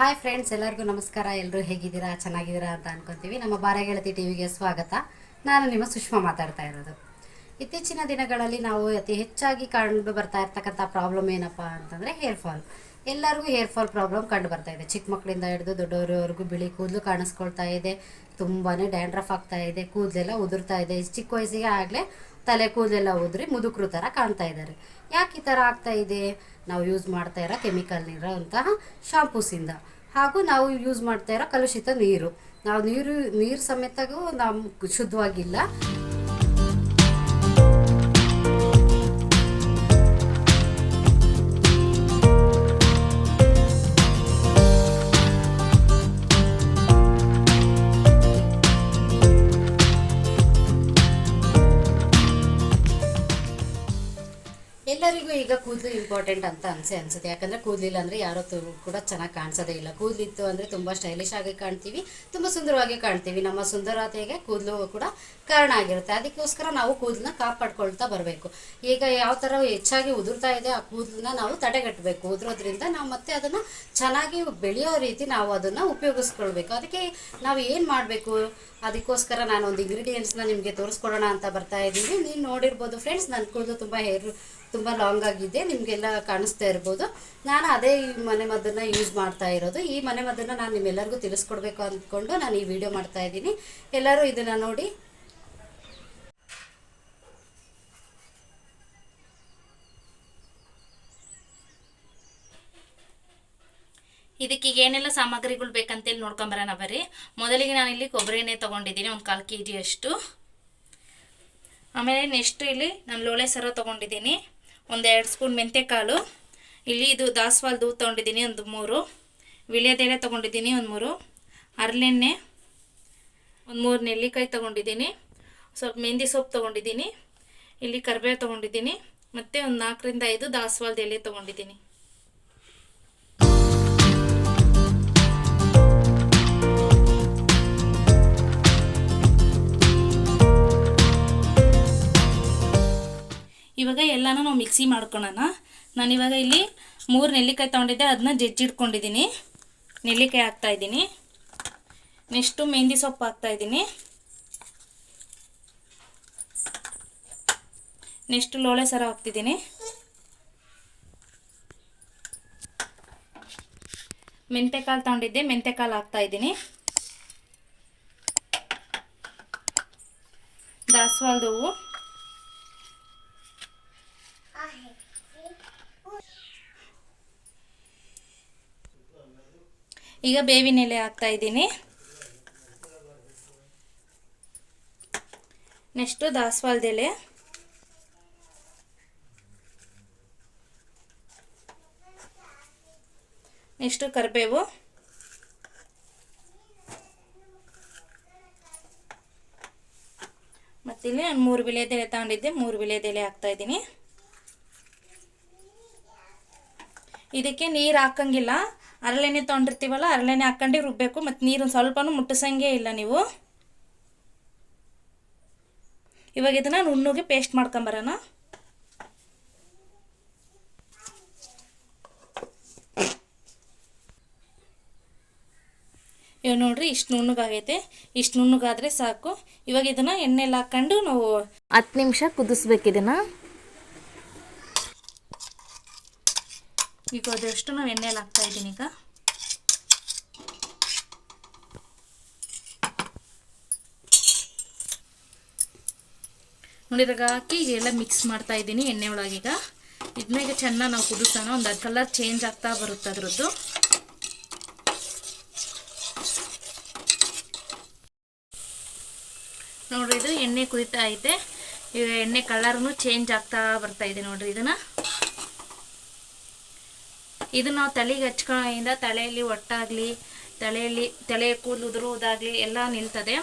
Hi friends ಎಲ್ಲರಿಗೂ ನಮಸ್ಕಾರ. ಎಲ್ಲರೂ ಹೇಗಿದ್ದೀರಾ? ಚೆನ್ನಾಗಿದ್ದೀರಾ ಅಂತ ಅನ್ಕೊಂತೀವಿ. ನಮ್ಮ ಬಾರೆ ಟಿ ವಿಗೆ ಸ್ವಾಗತ. ನಾನು ನಿಮ್ಮ ಸುಷ್ಮಾ ಮಾತಾಡ್ತಾ ಇರೋದು. ಇತ್ತೀಚಿನ ದಿನಗಳಲ್ಲಿ ನಾವು ಅತಿ ಹೆಚ್ಚಾಗಿ ಕಂಡು ಬರ್ತಾ ಇರ್ತಕ್ಕಂಥ ಪ್ರಾಬ್ಲಮ್ ಏನಪ್ಪ ಅಂತಂದರೆ ಹೇರ್ ಫಾಲ್ ಎಲ್ಲರಿಗೂ ಹೇರ್ ಫಾಲ್ ಪ್ರಾಬ್ಲಮ್ ಕಂಡು ಬರ್ತಾ ಇದೆ. ಚಿಕ್ಕ ಮಕ್ಕಳಿಂದ ಹಿಡಿದು ದೊಡ್ಡವರವರೆಗೂ ಬಿಳಿ ಕೂದಲು ಕಾಣಿಸ್ಕೊಳ್ತಾ ಇದೆ. ತುಂಬಾ ಡ್ಯಾಂಡ್ರಫ್ ಆಗ್ತಾ ಇದೆ. ಕೂದಲೆಲ್ಲ ಉದುರ್ತಾ ಇದೆ. ಚಿಕ್ಕ ವಯಸ್ಸಿಗೆ ಆಗಲೇ ತಲೆ ಕೂದಲೆಲ್ಲ ಉದುರಿ ಮುದುಕರು ಥರ ಕಾಣ್ತಾ ಇದ್ದಾರೆ. ಯಾಕೆ ಈ ಥರ ಆಗ್ತಾ ಇದೆ? ನಾವು ಯೂಸ್ ಮಾಡ್ತಾ ಇರೋ ಕೆಮಿಕಲ್ ಇರೋಂತಹ ಶಾಂಪೂಸಿಂದ ಹಾಗೂ ನಾವು ಯೂಸ್ ಮಾಡ್ತಾ ಇರೋ ಕಲುಷಿತ ನೀರು. ನಾವು ನೀರು ನೀರು ಸಮೇತಗೂ ನಮ್ಮ ಶುದ್ಧವಾಗಿಲ್ಲ. ಎಲ್ಲರಿಗೂ ಈಗ ಕೂದಲು ಇಂಪಾರ್ಟೆಂಟ್ ಅಂತ ಅನ್ಸೆ ಅನ್ಸುತ್ತೆ. ಯಾಕಂದ್ರೆ ಕೂದಲಿಲ್ಲ ಅಂದ್ರೆ ಯಾರು ಕೂಡ ಚೆನ್ನಾಗಿ ಕಾಣಿಸೋದೇ ಇಲ್ಲ. ಕೂದಲಿತ್ತು ಅಂದ್ರೆ ತುಂಬಾ ಸ್ಟೈಲಿಶ್ ಆಗಿ ಕಾಣ್ತೀವಿ, ತುಂಬಾ ಸುಂದರವಾಗಿ ಕಾಣ್ತೀವಿ. ನಮ್ಮ ಸುಂದರತೆಗೆ ಕೂದಲು ಕೂಡ ಕಾರಣ ಆಗಿರುತ್ತೆ. ಅದಕ್ಕೋಸ್ಕರ ನಾವು ಕೂದಲನ್ನ ಕಾಪಾಡ್ಕೊಳ್ತಾ ಬರಬೇಕು. ಈಗ ಯಾವ ಥರ ಹೆಚ್ಚಾಗಿ ಉದುರ್ತಾ ಇದೆ, ಆ ಕೂದಲನ್ನ ನಾವು ತಡೆಗಟ್ಟಬೇಕು. ಉದುರೋದ್ರಿಂದ ನಾವು ಮತ್ತೆ ಅದನ್ನ ಚೆನ್ನಾಗಿ ಬೆಳೆಯೋ ರೀತಿ ನಾವು ಅದನ್ನ ಉಪಯೋಗಿಸ್ಕೊಳ್ಬೇಕು. ಅದಕ್ಕೆ ನಾವು ಏನು ಮಾಡಬೇಕು? ಅದಕ್ಕೋಸ್ಕರ ನಾನು ಒಂದು ಇಂಗ್ರೀಡಿಯೆಂಟ್ಸ್ನ ನಿಮಗೆ ತೋರಿಸ್ಕೊಡೋಣ ಅಂತ ಬರ್ತಾ ಇದ್ದೀನಿ. ನೀವು ನೋಡಿರ್ಬೋದು ಫ್ರೆಂಡ್ಸ್ ನನ್ನ ಕೂದಲು ತುಂಬ ಹೇರ್ ತುಂಬ ಲಾಂಗ್ ಆಗಿದೆ, ನಿಮಗೆಲ್ಲ ಕಾಣಿಸ್ತಾ ಇರ್ಬೋದು. ನಾನು ಅದೇ ಈ ಮನೆ ಮದ್ದನ್ನು ಯೂಸ್ ಮಾಡ್ತಾ ಇರೋದು. ಈ ಮನೆ ಮದ್ದನ್ನು ನಾನು ನಿಮ್ಮೆಲ್ಲರಿಗೂ ತಿಳಿಸ್ಕೊಡ್ಬೇಕು ಅಂದ್ಕೊಂಡು ನಾನು ಈ ವಿಡಿಯೋ ಮಾಡ್ತಾ ಇದ್ದೀನಿ. ಎಲ್ಲರೂ ಇದನ್ನು ನೋಡಿ ಇದಕ್ಕೆ ಏನೆಲ್ಲ ಸಾಮಗ್ರಿಗಳು ಬೇಕಂತೇಳಿ ನೋಡ್ಕೊಂಬರೋಣ ಬರ್ರಿ. ಮೊದಲಿಗೆ ನಾನಿಲ್ಲಿ ಕೊಬ್ಬರಿ ಎಣ್ಣೆ ತೊಗೊಂಡಿದ್ದೀನಿ, ಒಂದು ಕಾಲು ಕೆ ಜಿಯಷ್ಟು ಆಮೇಲೆ ನೆಕ್ಸ್ಟ್ ಇಲ್ಲಿ ನಾನು ಲೋಳೆ ಸರ ತೊಗೊಂಡಿದ್ದೀನಿ, ಒಂದು ಎರಡು ಸ್ಪೂನ್ ಮೆಂತ್ಯಕಾಳು. ಇಲ್ಲಿ ಇದು ದಾಸವಾಳ ದೂದ್ ತೊಗೊಂಡಿದ್ದೀನಿ, ಒಂದು ಮೂರು. ವಿಳ್ಯದೆಲೆ ತೊಗೊಂಡಿದ್ದೀನಿ, ಒಂದು ಮೂರು. ಹರಳೆಣ್ಣೆ ಒಂದು ಮೂರು ನೆಲ್ಲಿಕಾಯಿ ತೊಗೊಂಡಿದ್ದೀನಿ. ಸ್ವಲ್ಪ ಮೆಹಂದಿ ಸೊಪ್ಪು ತೊಗೊಂಡಿದ್ದೀನಿ. ಇಲ್ಲಿ ಕರಿಬೇವು ತೊಗೊಂಡಿದ್ದೀನಿ, ಮತ್ತು ಒಂದು ನಾಲ್ಕರಿಂದ ಐದು ದಾಸವಾಳದ ಎಲೆ ತೊಗೊಂಡಿದ್ದೀನಿ. ಇವಾಗ ಎಲ್ಲನೂ ನಾವು ಮಿಕ್ಸಿ ಮಾಡ್ಕೊಳ್ಳೋಣ ನಾನಿವಾಗ ಇಲ್ಲಿ ಮೂರು ನೆಲ್ಲಿಕಾಯಿ ತೊಗೊಂಡಿದ್ದೆ ಅದನ್ನ ಜಜ್ಜಿಡ್ಕೊಂಡಿದ್ದೀನಿ ನೆಲ್ಲಿಕಾಯಿ ಹಾಕ್ತಾ ಇದ್ದೀನಿ. ನೆಕ್ಸ್ಟು ಮೆಹಂದಿ ಸೊಪ್ಪು ಹಾಕ್ತಾ ಇದ್ದೀನಿ. ನೆಕ್ಸ್ಟ್ ಲೋಳೆ ಸರ ಹಾಕ್ತಿದ್ದೀನಿ. ಮೆಂತೆಕಾಳು ತೊಗೊಂಡಿದ್ದೆ, ಮೆಂತೆಕಾಳು ಹಾಕ್ತಾ ಇದ್ದೀನಿ. ದಾಸವಾಳದ ಹೂವು ಈಗ ಬೇವಿನ ಎಲೆ ಹಾಕ್ತಾ ಇದ್ದೀನಿ. ನೆಕ್ಸ್ಟು ದಾಸವಾಳದ ಎಲೆ. ನೆಕ್ಸ್ಟು ಕರಿಬೇವು. ಮತ್ತಿಲ್ಲಿ ನಾನು ಮೂರು ವಿಳೆದೆಲೆ ತಗೊಂಡಿದ್ದೆ, ಮೂರು ವಿಳೆದೆಲೆ ಹಾಕ್ತಾ ಇದ್ದೀನಿ. ಇದಕ್ಕೆ ನೀರು ಹಾಕಂಗಿಲ್ಲ. ಹರಳೆಣ್ಣೆ ತೊಗೊಂಡಿರ್ತೀವಲ್ಲ, ಅರಳೆಣ್ಣೆ ಹಾಕೊಂಡು ರುಬ್ಬಬೇಕು ಮತ್ತು ನೀರು ಸ್ವಲ್ಪನೂ ಮುಟ್ಟಿಸಂಗೆ ಇಲ್ಲ ನೀವು. ಇವಾಗ ಇದನ್ನು ನುಣ್ಣಗೆ ಪೇಸ್ಟ್ ಮಾಡ್ಕೊಂಬರೋಣ. ಇವಾಗ ನೋಡ್ರಿ ಇಷ್ಟು ನುಣ್ಣಗಾಗೈತೆ. ಇಷ್ಟು ನುಣ್ಣಗಾದರೆ ಸಾಕು. ಇವಾಗ ಇದನ್ನ ಎಣ್ಣೆಲ್ಲ ಹಾಕೊಂಡು ನಾವು ಹತ್ತು ನಿಮಿಷ ಕುದಿಸ್ಬೇಕು ಇದನ್ನು. ಈಗ ಅದಷ್ಟು ನಾವು ಎಣ್ಣೆಲಿ ಹಾಕ್ತಾ ಇದ್ದೀನಿ ಈಗ. ನೋಡಿದಾಗ ಹಾಕಿ ಎಲ್ಲ ಮಿಕ್ಸ್ ಮಾಡ್ತಾ ಇದ್ದೀನಿ ಎಣ್ಣೆ ಒಳಗೀಗ ಇದನ್ನ ಈಗ ಚೆನ್ನಾಗಿ ನಾವು ಕುದಿಸೋಣ. ಒಂದು ಕಲರ್ ಚೇಂಜ್ ಆಗ್ತಾ ಬರುತ್ತೆ ಅದ್ರದ್ದು. ನೋಡ್ರಿ ಇದು ಎಣ್ಣೆ ಕುದಿತಾ ಐತೆ. ಈಗ ಎಣ್ಣೆ ಕಲರ್ನು ಚೇಂಜ್ ಆಗ್ತಾ ಬರ್ತಾ ಇದೆ ನೋಡ್ರಿ ಇದನ್ನ. ಇದು ನಾವು ತಲೆಗೆ ಹಚ್ಕೊಳ್ಳೋದ್ರಿಂದ ತಲೆಯಲ್ಲಿ ಒಟ್ಟಾಗಲಿ, ತಲೆಯಲ್ಲಿ, ತಲೆ ಕೂದಲು ಉದುರುವುದಾಗಲಿ ಎಲ್ಲ ನಿಲ್ತದೆ.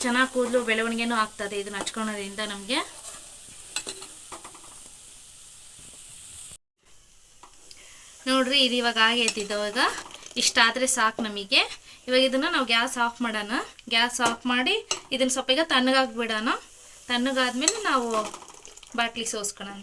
ಚೆನ್ನಾಗಿ ಕೂದಲು ಬೆಳವಣಿಗೆನೂ ಆಗ್ತದೆ ಇದನ್ನ ಹಚ್ಕೊಳ್ಳೋದ್ರಿಂದ ನಮಗೆ. ನೋಡ್ರಿ, ಇದು ಇವಾಗ ಇವಾಗ ಇಷ್ಟಾದರೆ ಸಾಕು ನಮಗೆ. ಇವಾಗ ಇದನ್ನು ನಾವು ಗ್ಯಾಸ್ ಆಫ್ ಮಾಡೋಣ. ಗ್ಯಾಸ್ ಆಫ್ ಮಾಡಿ ಇದನ್ನು ಸ್ವಲ್ಪ ಈಗ ತಣ್ಣಗಾಗಿ ಬಿಡೋಣ. ತಣ್ಣಗಾದ್ಮೇಲೆ ನಾವು ಬಾಟ್ಲಿ ಸೋಸ್ಕೊಳ್ಳೋಣ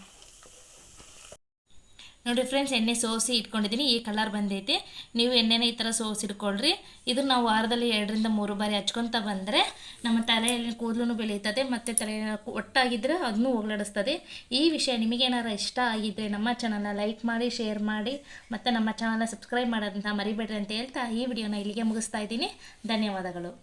ನೋಡಿ ಫ್ರೆಂಡ್ಸ್ ಎಣ್ಣೆ ಸೋಸಿ ಇಟ್ಕೊಂಡಿದ್ದೀನಿ ಈ ಕಲರ್ ಬಂದೈತಿ. ನೀವು ಎಣ್ಣೆನ ಈ ಥರ ಸೋಸಿ ಇಟ್ಕೊಳ್ರಿ. ಇದು ನಾವು ವಾರದಲ್ಲಿ ಎರಡರಿಂದ ಮೂರು ಬಾರಿ ಹಚ್ಕೊತ ಬಂದರೆ ನಮ್ಮ ತಲೆಯಲ್ಲಿ ಕೂದಲು ಬೆಳೀತದೆ ಮತ್ತು ತಲೆ ಒಟ್ಟಾಗಿದ್ದರೆ ಅದನ್ನು ಹೋಗ್ಲಾಡಿಸ್ತದೆ. ಈ ವಿಷಯ ನಿಮಗೇನಾರ ಇಷ್ಟ ಆಗಿದ್ದರೆ ನಮ್ಮ ಚಾನಲ್ನ ಲೈಕ್ ಮಾಡಿ ಶೇರ್ ಮಾಡಿ, ಮತ್ತು ನಮ್ಮ ಚಾನಲ್ನ ಸಬ್ಸ್ಕ್ರೈಬ್ ಮಾಡೋದಂತ ಮರಿಬೇಡ್ರಿ ಅಂತ ಹೇಳ್ತಾ ಈ ವಿಡಿಯೋನ ಇಲ್ಲಿಗೆ ಮುಗಿಸ್ತಾ ಇದ್ದೀನಿ. ಧನ್ಯವಾದಗಳು.